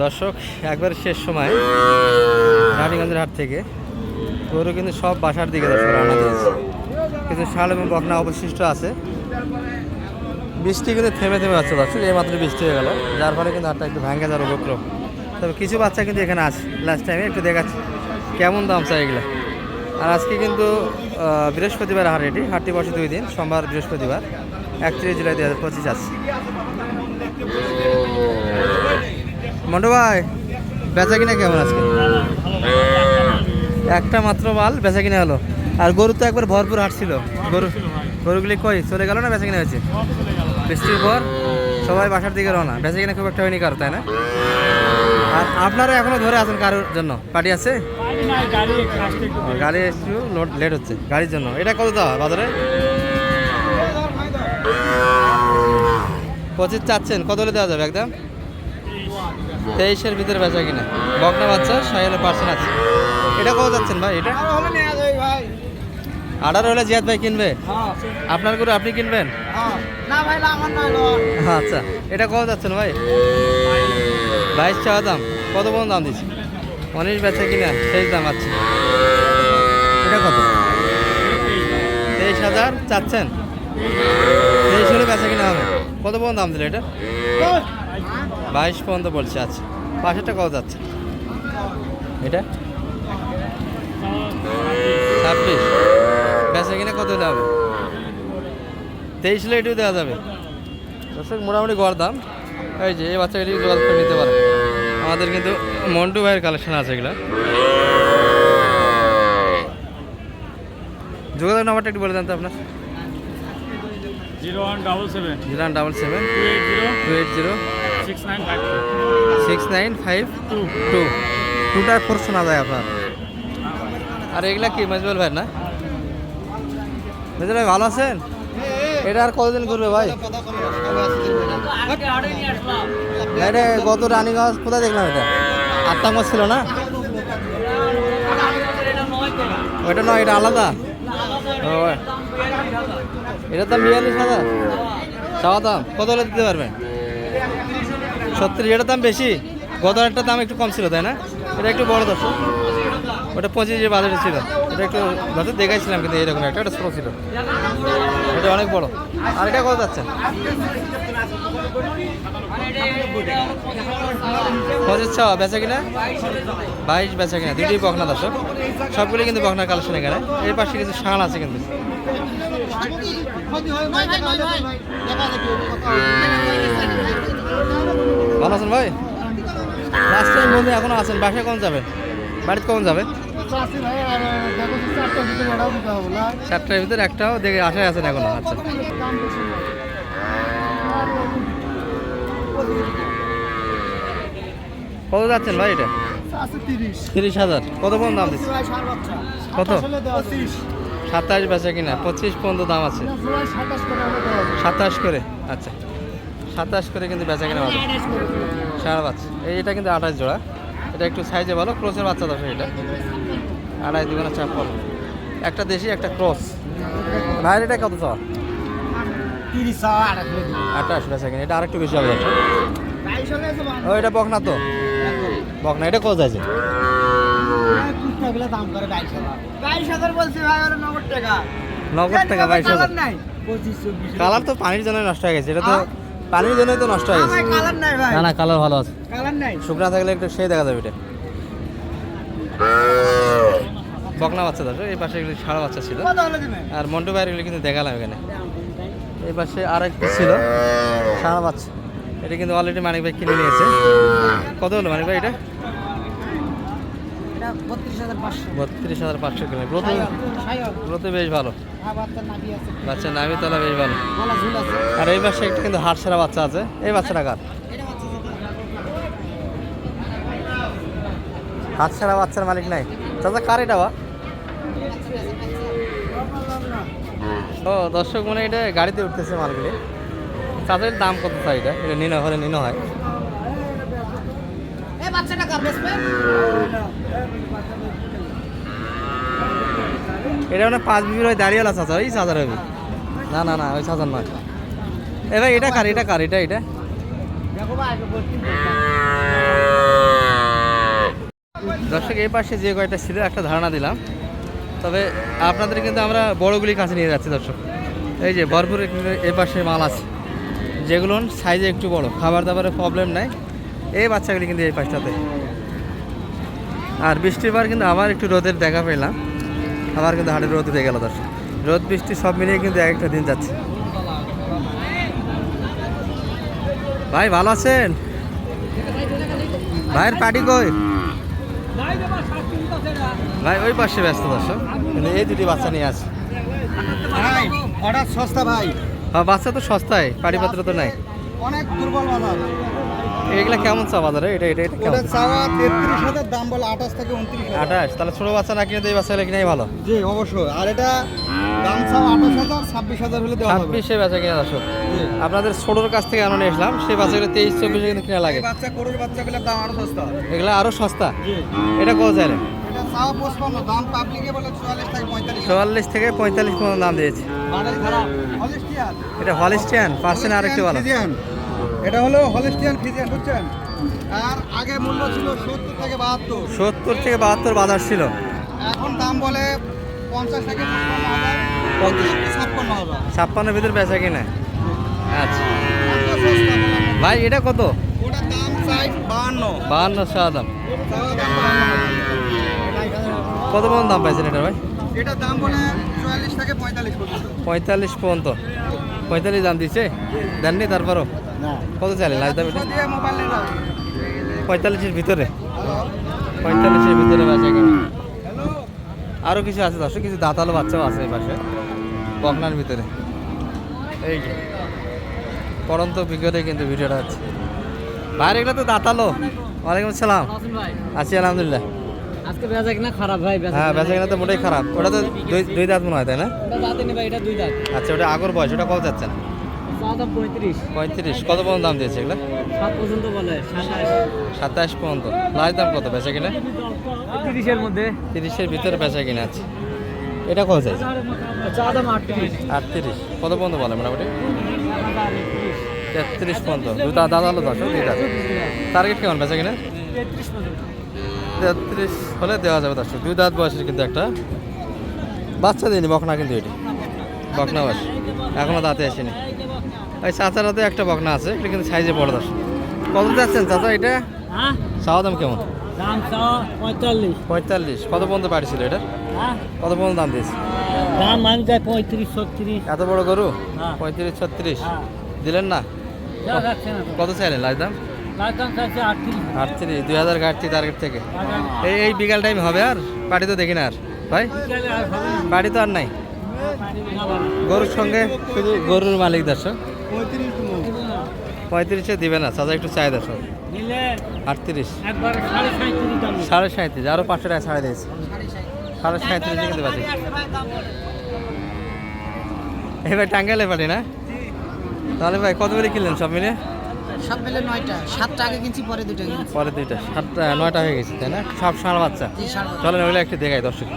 দর্শক, একবার শেষ সময়। রানীগঞ্জের হাট থেকে। গরু কিন্তু সব বাসার দিকে দর্শক রওনা দিয়েছে। কিছু শাল এবং বকনা অবশিষ্ট আছে। বৃষ্টি কিন্তু থেমে থেমে আছে দর্শক, এই মাত্র বৃষ্টি হয়ে গেল। যার ফলে কিন্তু হাটটা একটু ভেঙে যাওয়ার উপক্রম। তবে কিছু বাচ্চা কিন্তু এখানে আছে। লাস্ট টাইমে একটু দেখাচ্ছি। কেমন দাম চাই এগুলো? আর আজকে কিন্তু বৃহস্পতিবার হাট এটি। হাটটি বসে দুই দিন। সোমবার বৃহস্পতিবার। একত্রিশ জুলাই দু হাজার পঁচিশ আছে। মন্টু ভাই বেচা কিনা কেমন আজকে? একটা মাত্র মাল বেচা কিনা হলো। আর গরু তো একবার ভরপুর হাঁটছিল। গরু গরুগুলি কই চলে গেল না বেচা কিনা হয়েছে? বৃষ্টির পর সবাই বাসার দিকে রওনা। বেচা কিনা খুব একটা হয়নি কারও তাই না? আর আপনারা এখনও ধরে আছেন কারোর জন্য? পার্টি আছে? গাড়ি একটু লেট হচ্ছে। গাড়ির জন্য। এটা কত দেওয়া বাজারে? পঁচিশ চাচ্ছেন। কত হলে দেওয়া যাবে একদম? তেইশের ভিতরে বেচা কিনা। বকনা বাচ্চা সাইলে পার্সেন্ট আছে এটা কত যাচ্ছেন ভাই? এটা? আঠারো হলে জিয়াদ ভাই কিনবে? আপনার করে আপনি কিনবেন? না ভাই আমার নয় আচ্ছা এটা কত যাচ্ছেন ভাই? বাইশ চাওয়া দাম। কত পর্যন্ত দাম দিচ্ছি উনিশ বেচা কিনা শেষ দাম আছে। এটা কত? তেইশ হাজার চাচ্ছেন? তেইশ হলে বেচা কিনা হবে। কত পর্যন্ত দাম দিল এটা? বাইশ পর্যন্ত বলছে আচ্ছা। পাশেরটা কত যাচ্ছে? এটা? ছাব্বিশ। বেচা কিনা কত হলে হবে? তেইশ হলে এটিও দেওয়া যাবে। দর্শক মোটামুটি গড় দাম। এই যে এই বাচ্চাগুলি যোগাযোগ করে নিতে পারে আমাদের কিন্তু মন্টু ভাইয়ের কালেকশন আছে এগুলো। যোগাযোগ নাম্বারটা একটু বলে দেন তো আপনার। Zero one double seven. Zero one double seven. Two eight zero. Two eight zero. Six nine five two. Two টুটার four শোনা যায় আপনার। আর এগুলা কি মজবুল ভাই না? মজবুল ভাই ভালো আছেন? এটা আর কতদিন করবে ভাই? এটা গত রানীগঞ্জ কোথায় দেখলাম এটা? আত্মাঙ্গজ ছিল না? ওইটা নয় এটা আলাদা? এটা দাম বিয়াল্লিশ হাজার। চাওয়া দাম কত হলে দিতে পারবেন? সত্তর এটার দাম বেশি একটা দাম একটু কম ছিল তাই না এটা একটু বড় দর্শক ওটা পঁচিশের বাজারে ছিল এটা একটু দর্শক দেখাইছিলাম কিন্তু এরকম একটা একটা ছোটো ছিল এটা অনেক বড় আর এটা কত যাচ্ছে পঁচিশ ছ বেচা কিনা বাইশ বেচা কিনা দুটোই বকনা দর্শক সবগুলি কিন্তু বকনার কালেকশন এখানে এর পাশে কিছু শাল আছে কিন্তু ভালো আছেন ভাই? লাস্ট টাইম বন্ধু এখনও আছেন। বাসায় কখন যাবেন? বাড়িতে কখন যাবে চারটার ভিতরে একটাও দেখে আশায় আছেন এখনও। আচ্ছা। কত যাচ্ছেন ভাই এটা? তিরিশ হাজার। কত পর্যন্ত দাম দিচ্ছে কত? সাতাশ বেচা কিনা। পঁচিশ পর্যন্ত দাম আছে। সাতাশ করে। আচ্ছা। সাতাশ করে কিন্তু বেচা কিনা হবে। সারা বাচ্চা। এই এটা কিন্তু আঠাশ জোড়া। এটা একটু সাইজে ভালো ক্রসের বাচ্চা দশ এটা। আড়াই দুগুণা চাপ একটা দেশি একটা ক্রস। ভাইয়ের এটা কত চাওয়া? আঠাশ বেচা কিনা। এটা আরেকটু বেশি হবে ও এটা বকনা তো? বকনা এটা কত আছে ভাই নগদ টাকা। বাইশ হাজার। কালার তো পানির জন্য নষ্ট হয়ে গেছে। এটা তো পানির জন্যই তো নষ্ট হয়ে গেছে না না কালার ভালো আছে। শুকনা থাকলে একটু সেই দেখা যাবে এটা। বকনা বাচ্চা দর্শক এই পাশে এগুলি সারা বাচ্চা ছিল। আর মন্টু ভাইয়ের এগুলি কিন্তু দেখালাম এখানে এই পাশে আর একটা ছিল সারা বাচ্চা। এটা কিন্তু অলরেডি মানিক ভাই কিনে নিয়েছে। কত হলো মানিক ভাই এটা? বত্রিশ হাজার পাঁচশো। কিলো। গ্রোথ গ্রোথে বেশ ভালো। বাচ্চা নামি তলা বেশ ভালো। আর এই পাশে একটা কিন্তু হাট সারা বাচ্চা আছে। এই বাচ্চাটা কার? হাত ছাড়া বাচ্চার মালিক নাই। চাচা কার এটা বা? ও দর্শক মনে এটা গাড়িতে উঠতেছে মালগুলি। চাচার দাম কত চাই এটা? এটা নিনো হলে নিনো হয়। এটা মানে পাঁচ বিবির ওই দাঁড়িয়েলা চাচা, ওই চাচার হবে। না না না, ওই চাচার নয়। এ ভাই, এটা কার এটা কার, এটা এটা? দর্শক, এই পাশে যে কয়টা ছিল, একটা ধারণা দিলাম। তবে আপনাদের কিন্তু আমরা বড়গুলি কাছে নিয়ে যাচ্ছি, দর্শক। এই যে, ভরপুর এই পাশে মাল আছে। যেগুলো সাইজে একটু বড়। খাবার দাবারের প্রবলেম নাই। এই বাচ্চাগুলি কিন্তু এই পাশটাতে। আর বৃষ্টির বার কিন্তু আবার একটু রোদের দেখা পেলাম। আবার কিন্তু হাটের রোদ উঠে গেল দর্শক। রোদ বৃষ্টি সব মিলিয়ে কিন্তু এক একটা দিন যাচ্ছে। ভাই ভালো আছেন? ভাইয়ের পার্টি কই? ভাই ওই পাশে ব্যস্ত দর্শক। কিন্তু এই দুটি বাচ্চা নিয়ে আছে। সস্তা ভাই। হ্যাঁ বাচ্চা তো সস্তায় পাটিপত্র তো নাই। অনেক দুর্বল বাজার। এগুলা কেমন চা বাজারে? এটা এটা এটা কেমন? চাওয়া তেত্রিশ হাজার দাম বলে আঠাশ থেকে উনত্রিশ হাজার। আঠাশ। তাহলে ছোটো বাচ্চা না কিনে দিয়ে বাচ্চা হলে কিনাই ভালো? জি অবশ্যই। আর এটা দাম চাওয়া আঠাশ হাজার ছাব্বিশ হাজার হলে দেওয়া হবে। ছাব্বিশে বেচা কিনা দর্শক আপনাদের ছোটোর কাছ থেকে আনানো এসলাম সেই বাচ্চাগুলো তেইশ চব্বিশে কিন্তু কিনা লাগে। বাচ্চা গরুর বাচ্চাগুলোর দাম আরও সস্তা। এগুলো আরও সস্তা? জি। এটা কত চাইলে এটা চাওয়া পঁচপান্ন দাম পাবলিকে বলে থেকে পঁয়তাল্লিশ। চুয়াল্লিশ থেকে পঁয়তাল্লিশ পর্যন্ত দাম দিয়েছে। এটা হলিস্টিয়ান পার্সেন্ট আর একটু ভালো এটা হলো হলিস্টিয়ান ফিজিয়ান বুঝছেন? আর আগে মূল্য ছিল সত্তর থেকে বাহাত্তর। সত্তর থেকে বাহাত্তর বাজার ছিল। এখন দাম বলে পঞ্চাশ থেকে। ছাপ্পান্ন হাজার ছাপ্পান্নের ভিতরে বেচা কিনা? আচ্ছা। না। ভাই এটা কত? ওটার দাম চাই বাহান্ন। বাহান্ন সাদা দাম। কত পর্যন্ত দাম পাইছেন এটা ভাই? এটার দাম বলে চুয়াল্লিশ থেকে পঁয়তাল্লিশ পর্যন্ত। পঁয়তাল্লিশ পর্যন্ত। পঁয়তাল্লিশ দাম দিচ্ছে? দেননি তারপরও? কত চাইলে লাইভ দাম পঁয়তাল্লিশের ভিতরে। পঁয়তাল্লিশের ভিতরে কিনা। হ্যালো আরও কিছু আছে দর্শক কিছু দাঁতালো বাচ্চাও আছে এই পাশে বকনার ভিতরে। এই যে পরন্ত বিকেলে কিন্তু ভিডিওটা আছে বাইরে এগুলো তো দাঁতালো। ওয়ালাইকুম আসসালাম। আছি আলহামদুলিল্লাহ। আজকে বেচা কিনা খারাপ ভাই হ্যাঁ বেচা কিনা তো মোটেই খারাপ। ওটা তো দুই দাঁত মনে হয় তাই না? এটা দুই দাঁত। আচ্ছা ওটা আগর বয়স ওটা কত চাওয়া দাম পঁয়ত্রিশ। পঁয়ত্রিশ। কত পর্যন্ত দাম দিয়েছে এগুলো? সাত পর্যন্ত বলে সাতাশ। পর্যন্ত। লাস্ট দাম কত বেচা কিনা? তিরিশের মধ্যে। তিরিশের ভিতরে বেচা কিনা আছে। এটা কত চাইছে চাওয়া দাম আটত্রিশ। আটত্রিশ। কত পর্যন্ত বলে মোটামুটি? তেত্রিশ পর্যন্ত। দুই দাঁত দাঁত হলো দশ দুই দাঁত টার্গেট কেমন বেচা কিনা? তেত্রিশ হলে দেওয়া যাবে দর্শক। দুই দাঁত বয়সের কিন্তু একটা বাচ্চা দিইনি বকনা কিন্তু এটি। বকনা বয়স। এখনও দাঁতে আসেনি। ওই চাচার হাতে একটা বকনা আছে এটা কিন্তু সাইজে বড় দর্শক। কত যাচ্ছেন চাচা এটা? হ্যাঁ? চাওয়া দাম কেমন? দাম পঁয়তাল্লিশ। পঁয়তাল্লিশ। কত পর্যন্ত বাড়িছিল এটা? হ্যাঁ? কত পর্যন্ত দাম দিয়েছে? দাম আমি যায় পঁয়ত্রিশ ছত্রিশ। এত বড় গরু? হ্যাঁ। পঁয়ত্রিশ ছত্রিশ? দিলেন না? কত চাইলেন লাইট দাম? আটত্রিশ। দুই হাজার ঘাটতি টার্গেট থেকে। এই এই বিকাল টাইম হবে আর? পার্টি তো দেখি না আর। ভাই। পার্টি তো আর নাই। গরুর সঙ্গে শুধু গরুর মালিক দর্শক। পঁয়ত্রিশ দিবে না চাচা একটু চাই নিলে আটত্রিশ। সাড়ে সাঁত্রিশ আরও পাঁচশো টাকা ছাড়ে দিয়েছে। সাড়ে সাঁত্রিশে কিন্তু বাজে। এবার টাঙ্গাইলে পারি না? তাহলে ভাই কত করে কিনলেন সব মিলে সব মিলে নয়টা সাতটা আগে কিনছি পরে দুটো পরে দুইটা সাতটা নয়টা হয়ে গেছে তাই না? সব সাড়ে বাচ্চা। চলেন ওইগুলো একটু দেখাই দর্শক।